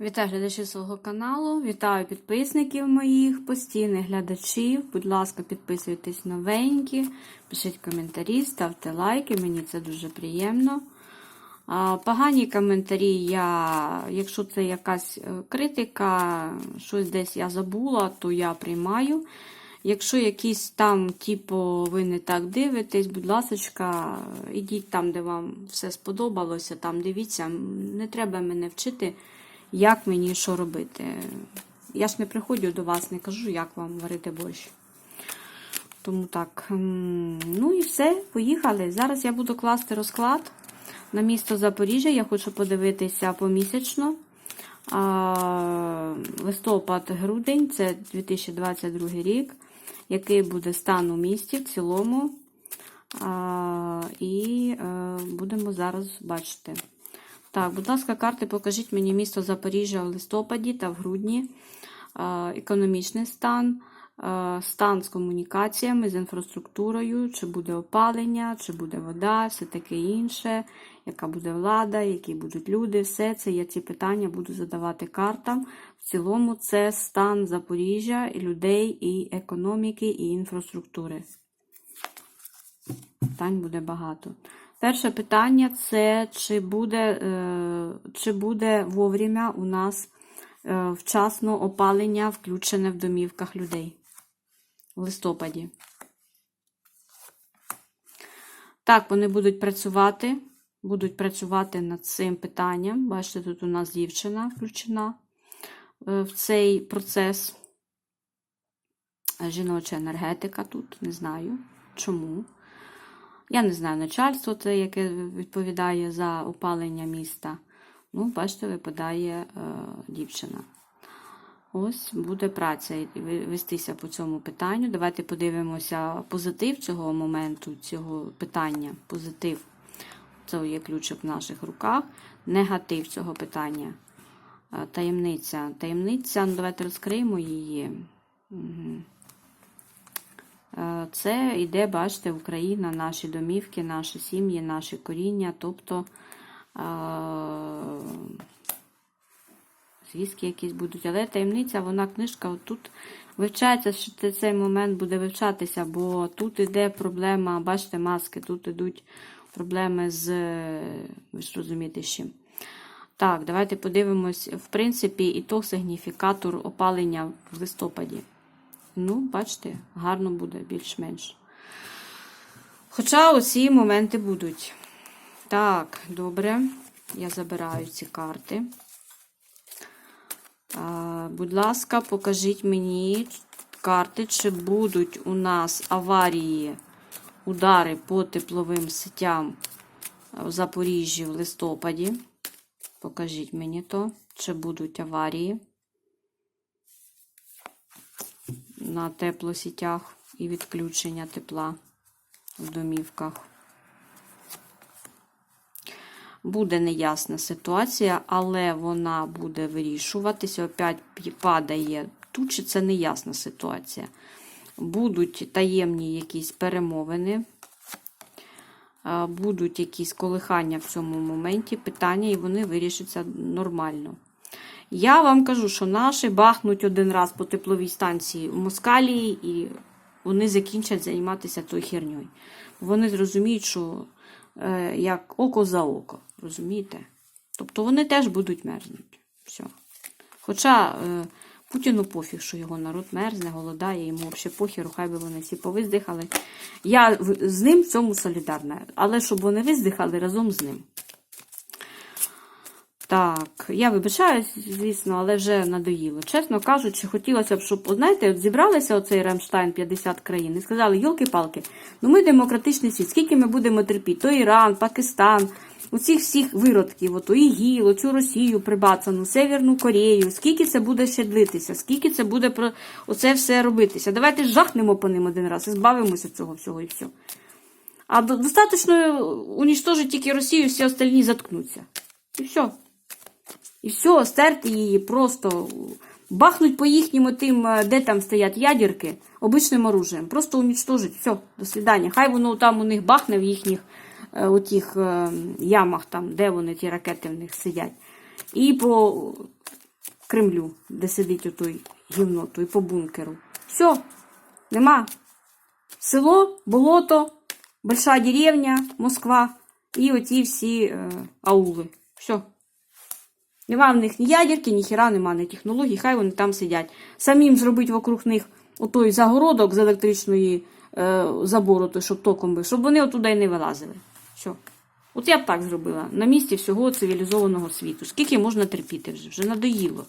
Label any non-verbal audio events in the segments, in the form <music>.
Вітаю глядачів свого каналу, вітаю підписників моїх, постійних глядачів. Будь ласка, підписуйтесь новенькі, пишіть коментарі, ставте лайки, мені це дуже приємно. Погані коментарі, я, якщо це якась е, критика, щось десь я забула, то я приймаю. Якщо якісь там, типу, ви не так дивитесь, будь ласка, ідіть там, де вам все сподобалося, там дивіться, не треба мене вчити як мені що робити. Я ж не приходжу до вас, не кажу, як вам варити борщ. Тому так. Ну і все, поїхали. Зараз я буду класти розклад на місто Запоріжжя. Я хочу подивитися помісячно. Листопад-грудень це 2022 рік, який буде стан у місті в цілому. І е, будемо зараз бачити. Так, будь ласка, карти, покажіть мені місто Запоріжжя в листопаді та в грудні, е, економічний стан, е, стан з комунікаціями, з інфраструктурою, чи буде опалення, чи буде вода, все таке інше, яка буде влада, які будуть люди, все це я ці питання буду задавати картам. В цілому це стан Запоріжжя, і людей, і економіки, і інфраструктури. Питань буде багато. Перше питання це чи буде, е, чи буде вовремя у нас е, вчасно опалення включене в домівках людей в листопаді. Так, вони будуть працювати, будуть працювати над цим питанням. Бачите, тут у нас дівчина включена е, в цей процес. Жіноча енергетика тут, не знаю чому. Я не знаю начальство, це, яке відповідає за опалення міста. Ну, бачите, випадає е, дівчина. Ось буде праця вестися по цьому питанню. Давайте подивимося позитив цього моменту, цього питання. Позитив. Це є ключик в наших руках. Негатив цього питання. Е, Таємниця. Таємниця, ну давайте розкриємо її. Угу. Е, Це йде, бачите, Україна, наші домівки, наші сім'ї, наші коріння, тобто е, звістки якісь будуть. Але таємниця, вона книжка отут вивчається, що цей момент буде вивчатися, бо тут іде проблема, бачите, маски, тут йдуть проблеми з, ви ж розумієте, з чим. Так, давайте подивимось, в принципі, і то сигніфікатор опалення в листопаді. Ну, бачите, гарно буде більш-менш. Хоча оці моменти будуть. Так, добре. Я забираю ці карти. А, будь ласка, покажіть мені карти, чи будуть у нас аварії, удари по тепловим сетям в Запоріжжі в листопаді. Покажіть мені то, чи будуть аварії на теплосітях і відключення тепла в домівках. Буде неясна ситуація, але вона буде вирішуватися. Опять падає тут, чи це неясна ситуація. Будуть таємні якісь перемовини, будуть якісь колихання в цьому моменті, питання, і вони вирішаться нормально. Я вам кажу, що наші бахнуть один раз по тепловій станції у Москалії, і вони закінчать займатися тою херньою. Вони зрозуміють, що е, як око за око. Розумієте? Тобто вони теж будуть мерзнути. Все. Хоча е, Путіну пофіг, що його народ мерзне, голодає, йому взагалі похеру, хай би вони всі повиздихали. Я з ним в цьому солідарна. Але щоб вони виздихали разом з ним. Так, я вибачаюсь, звісно, але вже надоїло. Чесно кажучи, хотілося б, щоб, от знаєте, от зібралися оцей Рамштайн 50 країн і сказали, йолки-палки, ну ми демократичний світ, скільки ми будемо терпіти? То Іран, Пакистан, у цих всіх виродків, ото ІГІЛ, оцю Росію прибацану, Северну Корею, скільки це буде ще длитися, скільки це буде про оце все робитися. Давайте жахнемо по ним один раз і збавимося цього всього і все. А до- достатньо унічтожити тільки Росію, всі остальні заткнуться. І все. І все, стерти її просто. Бахнуть по їхнім тим, е, де там стоять ядерки, обичним оружием. Просто унічтожить. Все, до свидання. Хай воно там у них бахне в їхніх е, отіх, е, ямах, там, де вони, ті ракети в них сидять. І по Кремлю, де сидить отой гівно, той по бункеру. Все, нема. Село, болото, большая деревня, Москва і оті всі е, аули. Все. Нема в них ні ядерки, ні хіра, нема ні технологій, хай вони там сидять. Самим зробити вокруг них отой загородок з електричної е, забору, той, щоб током бив, щоб вони отуди й не вилазили. Все. От я б так зробила. На місці всього цивілізованого світу. Скільки можна терпіти вже? Вже надоїло.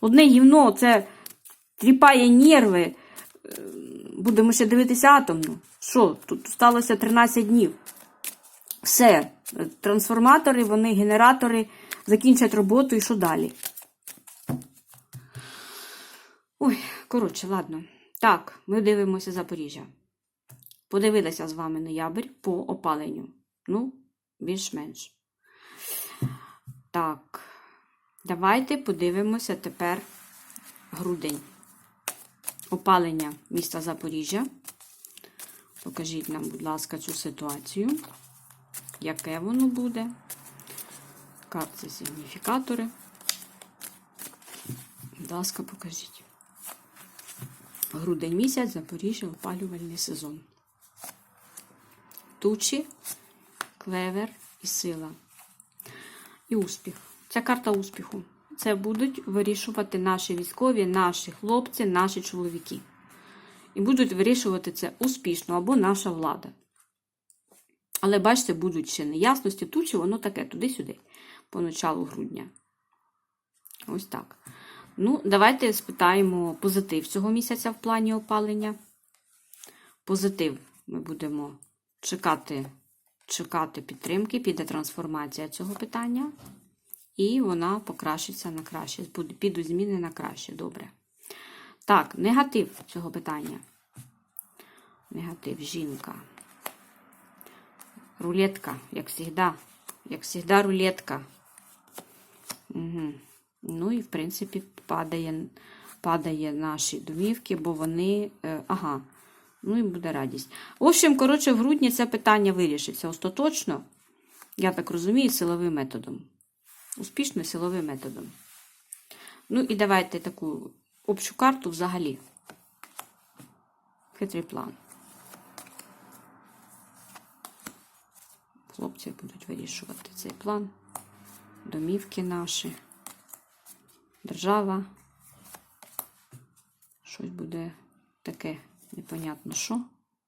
Одне гівно це тріпає нерви. Е, Будемо ще дивитися атомну. Що? Тут сталося 13 днів. Все. Трансформатори, вони, генератори закінчать роботу і що далі? Ой, коротше, ладно. Так, ми дивимося Запоріжжя. Подивилася з вами ноябрь по опаленню. Ну, більш-менш. Так, давайте подивимося тепер грудень. Опалення міста Запоріжжя. Покажіть нам, будь ласка, цю ситуацію. Яке воно буде? Карти сигніфікатори. Будь ласка, покажіть. Грудень місяць, Запоріжжя, опалювальний сезон. Тучі, клевер і сила. І успіх. Це карта успіху. Це будуть вирішувати наші військові, наші хлопці, наші чоловіки. І будуть вирішувати це успішно або наша влада. Але бачите, будуть ще неясності, тучі, воно таке, туди-сюди, по началу грудня. Ось так. Ну, давайте спитаємо позитив цього місяця в плані опалення. Позитив ми будемо чекати, чекати підтримки, піде трансформація цього питання. І вона покращиться на краще. Підуть зміни на краще. Добре. Так, негатив цього питання. Негатив, жінка. Рулетка, як завжди. Як завжди, рулетка. Угу. Ну і, в принципі, падає, падає наші домівки, бо вони. Е, ага. Ну і буде радість. В общем, коротше, в грудні це питання вирішиться остаточно. Я так розумію, силовим методом. Успішно силовим методом. Ну і давайте таку общу карту взагалі. Хитрий план. Хлопці будуть вирішувати цей план. Домівки наші. Держава. Щось буде таке непонятно що.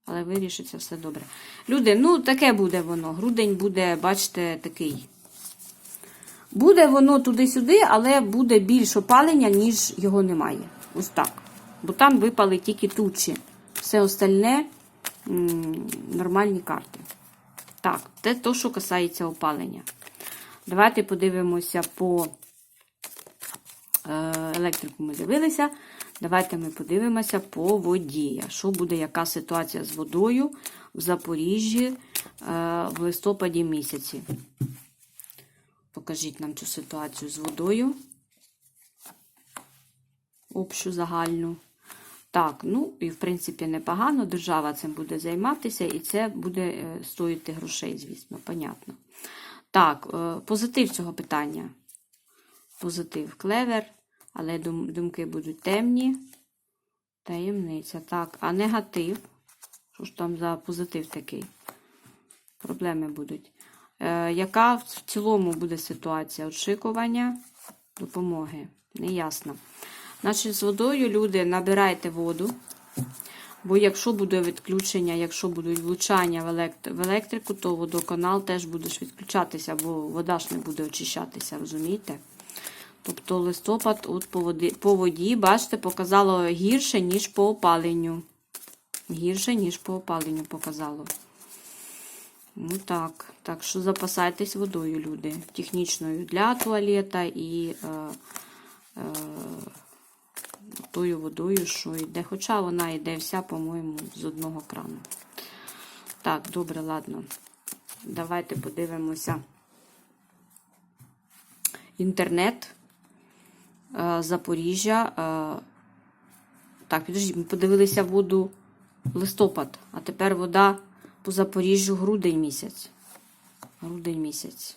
Але вирішиться все добре. Люди, ну таке буде воно. Грудень буде, бачите, такий. Буде воно туди-сюди, але буде більш опалення, ніж його немає. Ось так. Бо там випали тільки тучі. Все остальне нормальні карти. Так, це то, що касається опалення. Давайте подивимося по е, електрику ми дивилися. Давайте ми подивимося по воді. Що буде, яка ситуація з водою в Запоріжжі е, в листопаді місяці? Покажіть нам цю ситуацію з водою. Общу загальну. Так, ну і в принципі непогано. Держава цим буде займатися, і це буде е, стоїти грошей, звісно, понятно. Так, е, позитив цього питання. Позитив клевер, але дум- думки будуть темні. Таємниця. Так, а негатив? Що ж там за позитив такий? Проблеми будуть. Е, яка в цілому буде ситуація очікування допомоги? Неясно. Значить, з водою, люди, набирайте воду. Бо якщо буде відключення, якщо будуть влучання в, елект- в електрику, то водоканал теж буде відключатися, бо вода ж не буде очищатися, розумієте? Тобто листопад от по, воді, по воді, бачите, показало гірше, ніж по опаленню. Гірше, ніж по опаленню показало. Ну так, так що запасайтесь водою, люди. Технічною для туалета і е, е, тою водою, що йде. Хоча вона йде вся, по-моєму, з одного крану. Так, добре, ладно. Давайте подивимося. Інтернет. Е, Запоріжжя. Е, так, підождіть, ми подивилися воду листопад, а тепер вода по Запоріжжю грудень місяць. Грудень місяць.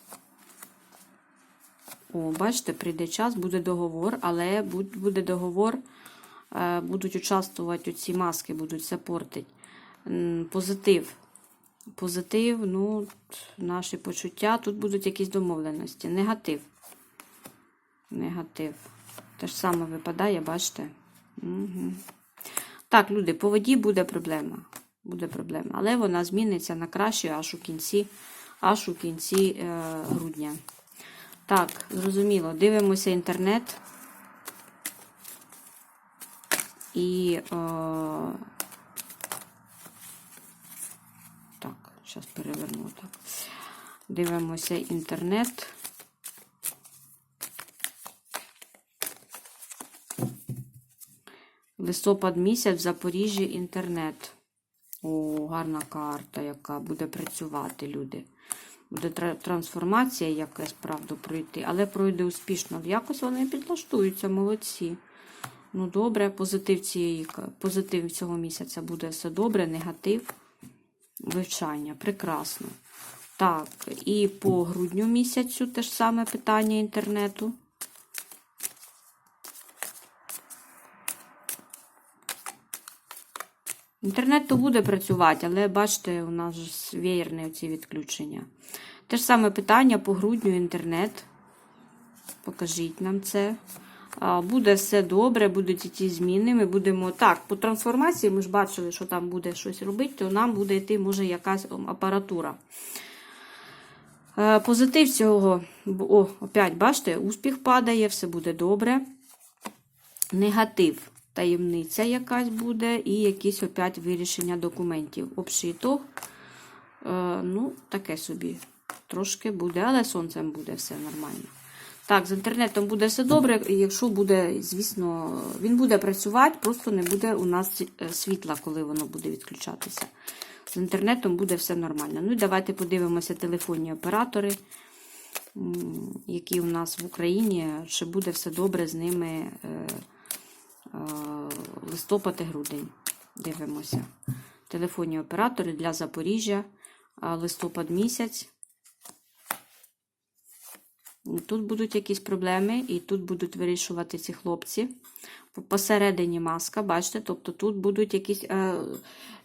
О, бачите, прийде час, буде договор, але буде договор, е, будуть участвувати ці маски, будуть це портить. Позитив. Позитив, ну, наші почуття, тут будуть якісь домовленості. Негатив. Негатив. Те ж саме випадає, бачите? Угу. Так, люди, по воді буде проблема. Буде проблема. Але вона зміниться на краще аж у кінці, аж у кінці е, грудня. Так, зрозуміло. Дивимося інтернет. І. Е, так, зараз переверну так. Дивимося інтернет. Листопад місяць в Запоріжжі інтернет. О, гарна карта, яка буде працювати, люди. Буде трансформація якась, правду, пройти, але пройде успішно. Якось вони підлаштуються, молодці. Ну, добре, позитив цієї позитив цього місяця буде все добре, негатив, вивчання. Прекрасно. Так, і по грудню місяцю те ж саме питання інтернету. Інтернет то буде працювати, але бачите, у нас ж веєрне ці відключення. Те ж саме питання по грудню інтернет. Покажіть нам це. Буде все добре, будуть і ті зміни. Ми будемо. Так, по трансформації ми ж бачили, що там буде щось робити, то нам буде йти, може, якась апаратура. Е, Позитив цього. О, опять, бачите, успіх падає, все буде добре. Негатив. Таємниця якась буде, і якісь опять вирішення документів. Общий ітог, е, ну, таке собі. Трошки буде, але сонцем буде все нормально. Так, з інтернетом буде все добре, якщо буде, звісно, він буде працювати, просто не буде у нас е, світла, коли воно буде відключатися. З інтернетом буде все нормально. Ну і давайте подивимося телефонні оператори, які у нас в Україні, чи буде все добре з ними. Е, листопад і грудень. Дивимося. Телефонні оператори для Запоріжжя. Листопад місяць. Тут будуть якісь проблеми, і тут будуть вирішувати ці хлопці. Посередині маска, бачите, тобто тут будуть якісь. Е,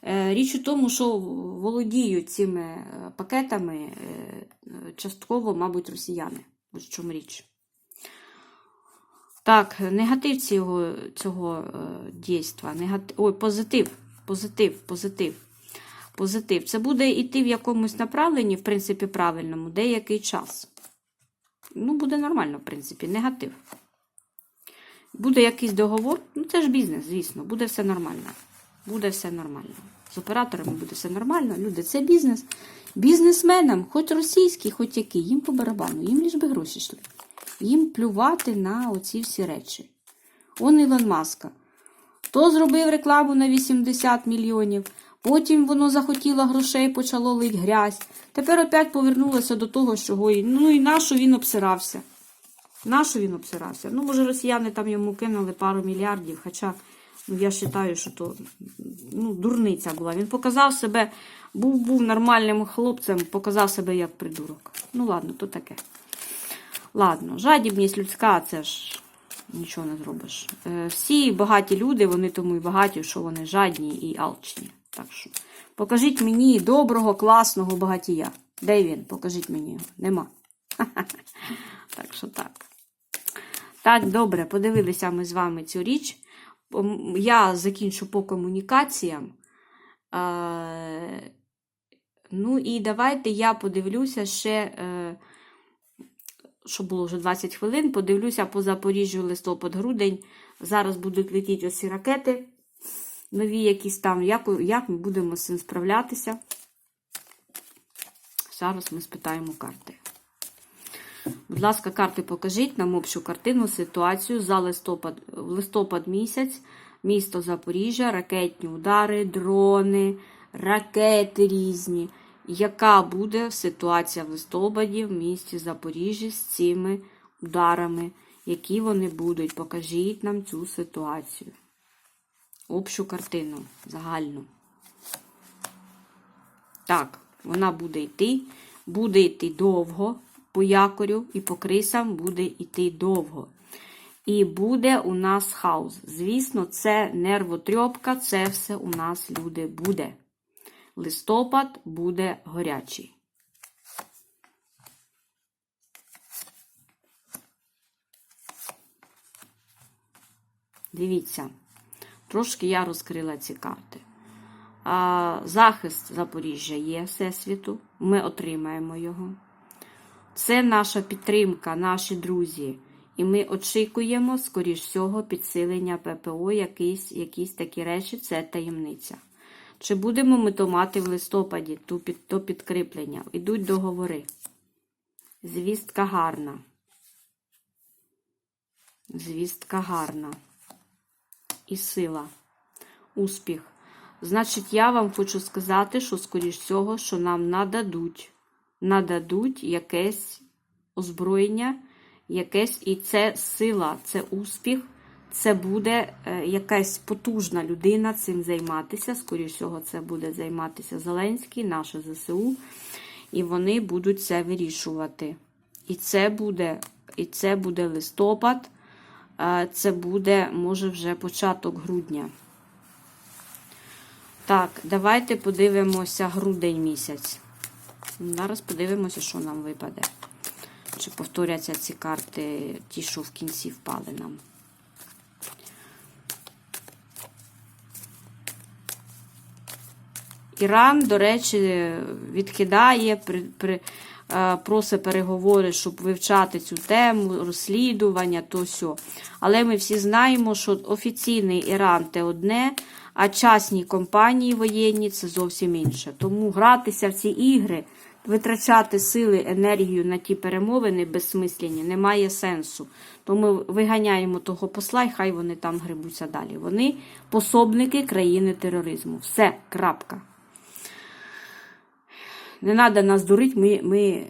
е, річ у тому, що володіють цими пакетами частково, мабуть, росіяни. Ось в чому річ. Так, негатив цього, цього е, дійства. Негатив, ой, позитив, позитив, позитив. Позитив. Це буде йти в якомусь направленні, в принципі, правильному, деякий час. Ну, буде нормально, в принципі, негатив. Буде якийсь договор, ну це ж бізнес, звісно, буде все нормально. Буде все нормально. З операторами буде все нормально. Люди, це бізнес. Бізнесменам, хоч російський, хоч який, їм по барабану, їм ліж би гроші йшли. Їм плювати на оці всі речі. Он Ілон Маска. То зробив рекламу на 80 мільйонів, потім воно захотіло грошей, почало лить грязь. Тепер опять повернулося до того, що. Ну і нащо він обсирався? Нащо він обсирався? Ну, може, росіяни там йому кинули пару мільярдів, хоча ну, я вважаю, що то ну, дурниця була. Він показав себе, був був нормальним хлопцем, показав себе як придурок. Ну, ладно, то таке. Ладно, жадібність людська, це ж нічого не зробиш. Е, Всі багаті люди, вони тому і багаті, що вони жадні і алчні. Так що покажіть мені доброго, класного багатія. Де він? Покажіть мені його. Нема. <laughs> Так що так. Так, добре, подивилися ми з вами цю річ. Я закінчу по комунікаціям. Е, Ну і давайте я подивлюся ще. Що було вже 20 хвилин, подивлюся по Запоріжжю листопад-грудень. Зараз будуть летіти ось ці ракети. Нові якісь там, як, як ми будемо з цим справлятися. Зараз ми спитаємо карти. Будь ласка, карти покажіть нам общу картину, ситуацію за листопад, листопад місяць, місто Запоріжжя, ракетні удари, дрони, ракети різні. Яка буде ситуація в листопаді в місті Запоріжжя з цими ударами? Які вони будуть? Покажіть нам цю ситуацію. Общу картину, загальну. Так, вона буде йти, буде йти довго. по якорю і по крисам буде йти довго. І буде у нас хаос. Звісно, це нервотрьопка, це все у нас, люди, буде. Листопад буде горячий. Дивіться, трошки я розкрила ці карти. Захист Запоріжжя є Всесвіту, ми отримаємо його. Це наша підтримка, наші друзі. І ми очікуємо, скоріш всього, підсилення ППО, якісь, якісь такі речі, це таємниця. Чи будемо ми то мати в листопаді ту під, то підкріплення? Ідуть договори. Звістка гарна. Звістка гарна. І сила. Успіх. Значить, я вам хочу сказати, що, скоріш всього, що нам нададуть, нададуть якесь озброєння, якесь, і це сила, це успіх, це буде е, якась потужна людина цим займатися. Скоріш всього, це буде займатися Зеленський, наше ЗСУ, і вони будуть це вирішувати. І це буде, і це буде листопад, е, це буде, може, вже початок грудня. Так, давайте подивимося грудень місяць. Зараз подивимося, що нам випаде. Чи повторяться ці карти, ті, що в кінці впали нам. Іран, до речі, відкидає, при, при, е, просить переговори, щоб вивчати цю тему, розслідування, то все. Але ми всі знаємо, що офіційний Іран це одне, а частні компанії воєнні це зовсім інше. Тому гратися в ці ігри, витрачати сили, енергію на ті перемовини безсмисленні немає сенсу. Тому виганяємо того посла, і хай вони там грибуться далі. Вони пособники країни тероризму. Все, крапка. Не треба нас дурити, ми, ми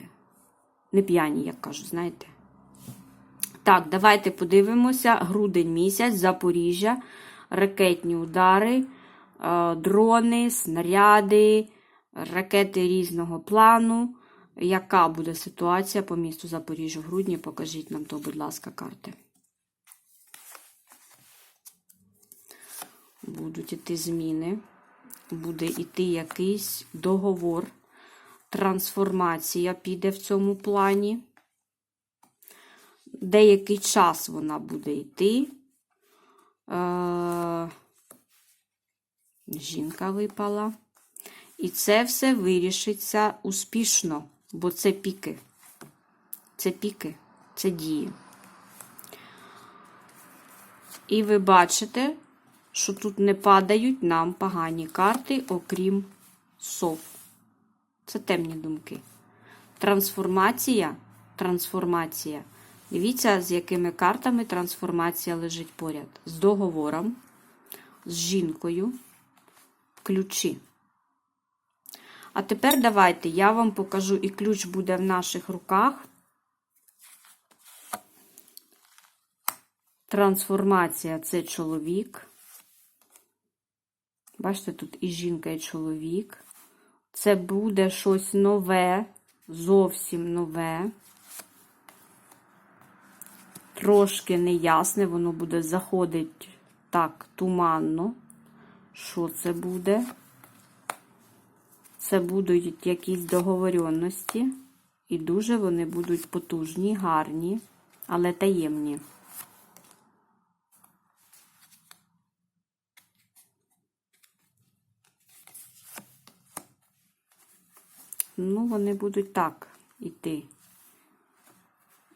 не п'яні, як кажуть, знаєте. Так, давайте подивимося. Грудень місяць, Запоріжжя, ракетні удари, е, дрони, снаряди, ракети різного плану. Яка буде ситуація по місту Запоріжжя в грудні? Покажіть нам то, будь ласка, карти. Будуть іти зміни, буде іти якийсь договор, трансформація піде в цьому плані. Деякий час вона буде йти. Е, Жінка випала. І це все вирішиться успішно, бо це піки. Це піки, це дії. І ви бачите, що тут не падають нам погані карти, окрім сов. Це темні думки. Трансформація. Трансформація. Дивіться, з якими картами трансформація лежить поряд. З договором, з жінкою, ключі. А тепер давайте я вам покажу, і ключ буде в наших руках. Трансформація це чоловік. Бачите, тут і жінка, і чоловік. Це буде щось нове, зовсім нове. Трошки неясне, воно буде заходити так туманно. Що це буде? Це будуть якісь договоренності, і дуже вони будуть потужні, гарні, але таємні. Ну, вони будуть так іти.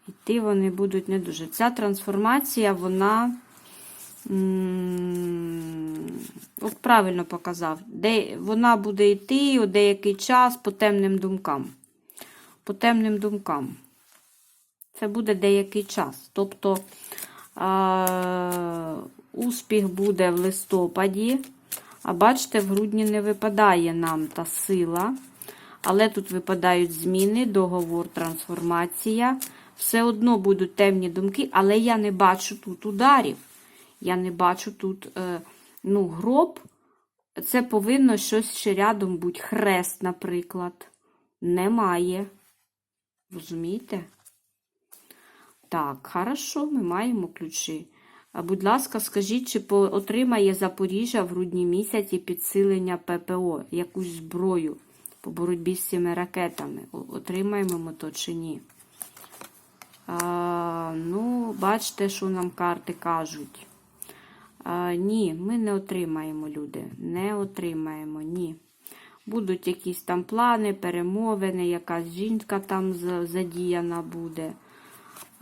Іти вони будуть не дуже. Ця трансформація, вона. От правильно показав, де вона буде йти у деякий час по темним думкам. По темним думкам. Це буде деякий час. Тобто а, успіх буде в листопаді, а бачите, в грудні не випадає нам та сила. Але тут випадають зміни, договор, трансформація. Все одно будуть темні думки, але я не бачу тут ударів. Я не бачу тут е, ну, гроб. Це повинно щось ще рядом бути. Хрест, наприклад. Немає. Розумієте? Так, хорошо, ми маємо ключі. Будь ласка, скажіть, чи отримає Запоріжжя в грудні місяці підсилення ППО, якусь зброю по боротьбі з цими ракетами? Отримаємо ми то чи ні? А, ну, бачите, що нам карти кажуть. А, ні, ми не отримаємо, люди. Не отримаємо, ні. Будуть якісь там плани, перемовини, якась жінка там задіяна буде.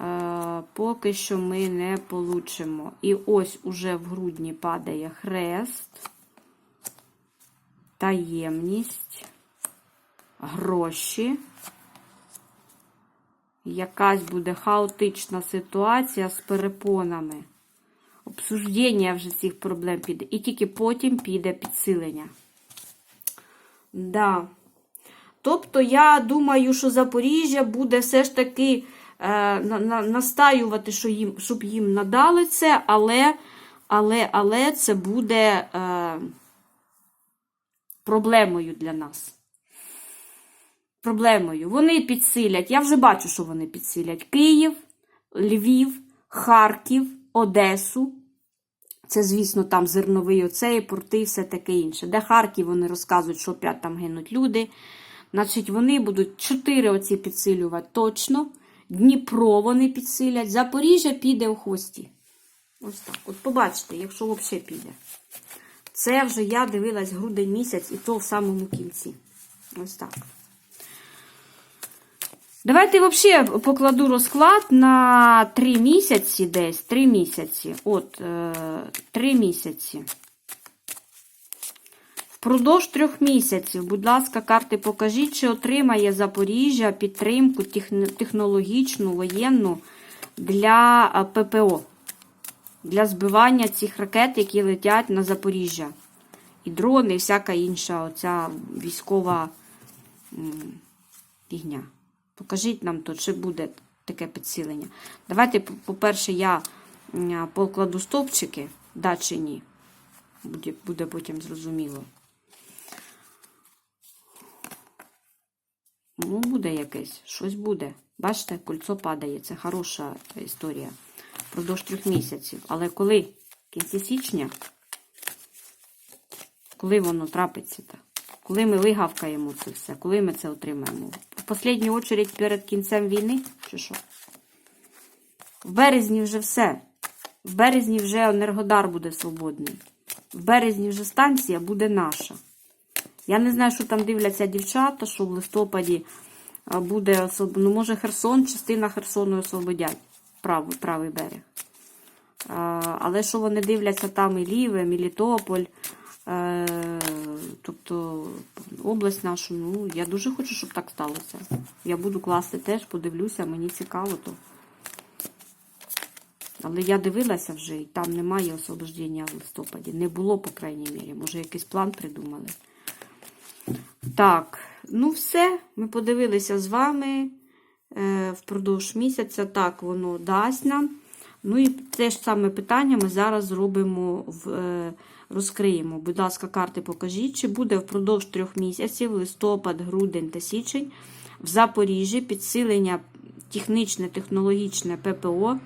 Е, поки що ми не получимо. І ось уже в грудні падає хрест, таємність, гроші. Якась буде хаотична ситуація з перепонами. Обсуждення вже цих проблем піде. І тільки потім піде підсилення. Да. Тобто, я думаю, що Запоріжжя буде все ж таки е, на, на, настаювати, що їм, щоб їм надали це, але, але, але це буде е, проблемою для нас. Проблемою. Вони підсилять. Я вже бачу, що вони підсилять Київ, Львів, Харків, Одесу. Це, звісно, там зерновий оцей, порти і все таке інше. Де Харків вони розказують, що опять там гинуть люди. Значить, вони будуть чотири оці підсилювати точно. Дніпро вони підсилять. Запоріжжя піде у хвості. Ось так. От побачите, якщо взагалі піде. Це вже я дивилась грудень місяць, і то в самому кінці. Ось так. Давайте взагалі покладу розклад на 3 місяці десь. 3 місяці. От, е, 3 місяці. Впродовж трьох місяців, будь ласка, карти покажіть, чи отримає Запоріжжя підтримку технологічну, воєнну для е, ППО, для збивання цих ракет, які летять на Запоріжжя. І дрони, і всяка інша оця військова фігня. Покажіть нам то, чи буде таке підсилення. Давайте, по- по-перше, я покладу стовпчики, да чи ні. Буде, буде потім зрозуміло. Ну, буде якесь, щось буде. Бачите, кольцо падає. Це хороша історія. Впродовж трьох місяців. Але коли? В кінці січня? Коли воно трапиться? -то? Коли ми вигавкаємо це все? Коли ми це отримаємо? В останню очередь перед кінцем війни? Чи що? В березні вже все. В березні вже Енергодар буде свободний. В березні вже станція буде наша. Я не знаю, що там дивляться дівчата, що в листопаді буде особ... Ну, може, Херсон, частина Херсону освободять. Правий, правий берег. А, але що вони дивляться там і Ліве, Мелітополь, е, тобто область нашу, ну, я дуже хочу, щоб так сталося. Я буду класти теж, подивлюся, мені цікаво то. Але я дивилася вже, і там немає освобождення в листопаді. Не було, по крайній мірі. Може, якийсь план придумали. Так, ну все. Ми подивилися з вами е, впродовж місяця. Так, воно дасть нам. Ну і те ж саме питання ми зараз зробимо, в, е, розкриємо. Будь ласка, карти покажіть, чи буде впродовж трьох місяців, листопад, грудень та січень, в Запоріжжі підсилення технічне, технологічне ППО,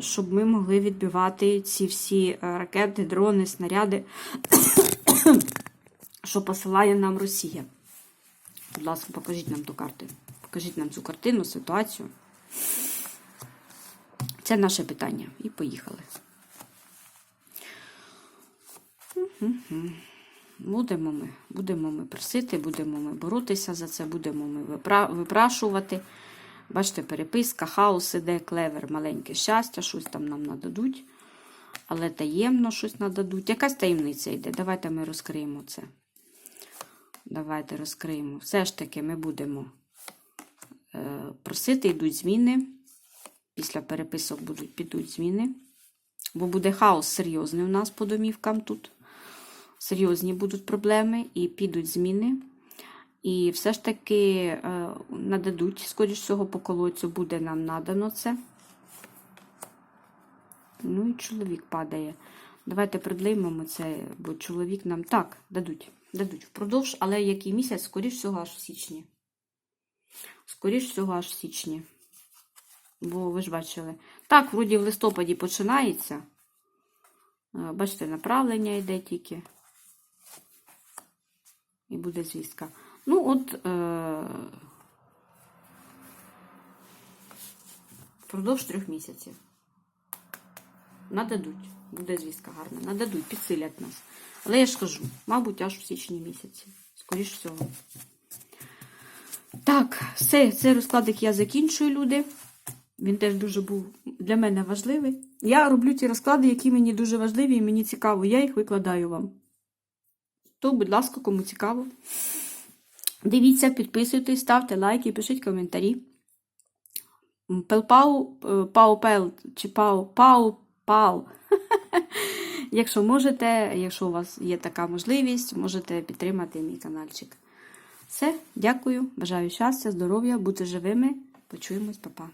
щоб ми могли відбивати ці всі е, ракети, дрони, снаряди, <coughs> що посилає нам Росія. Будь ласка, покажіть нам ту карту. Покажіть нам цю картину, ситуацію. Це наше питання. І поїхали. Будемо ми, будемо ми просити, будемо ми боротися за це, будемо ми випра- випрашувати. Бачите, переписка, хаос іде, клевер, маленьке щастя, щось там нам нададуть. Але таємно щось нададуть. Якась таємниця йде. Давайте ми розкриємо це. Давайте розкриємо. Все ж таки ми будемо е, просити, йдуть зміни. Після переписок будуть, підуть зміни. Бо буде хаос серйозний у нас по домівкам тут. Серйозні будуть проблеми і підуть зміни. І все ж таки е, нададуть, скоріш всього, по колодцю буде нам надано це. Ну і чоловік падає. Давайте придлимемо це, бо чоловік нам так дадуть. Дадуть впродовж, але який місяць, скоріш всього, аж в січні. Скоріш всього, аж в січні. Бо ви ж бачили. Так, вроді в листопаді починається. Е, Бачите, направлення йде тільки. І буде звістка. Ну, от. Е- впродовж трьох місяців. Нададуть. Буде звістка гарна. Нададуть, підсилять нас. Але я ж кажу, мабуть, аж в січні місяці. Скоріш всього. Так, все, цей розкладик я закінчую, люди. Він теж дуже був для мене важливий. Я роблю ті розклади, які мені дуже важливі і мені цікаво. Я їх викладаю вам. То, будь ласка, кому цікаво. Дивіться, підписуйтесь, ставте лайки, пишіть коментарі. Пелпау, е, пау-пел чи пау-пау, пау. <laughs> Якщо можете, якщо у вас є така можливість, можете підтримати мій каналчик. Все, дякую, бажаю щастя, здоров'я, бути живими. Почуємось, па-па.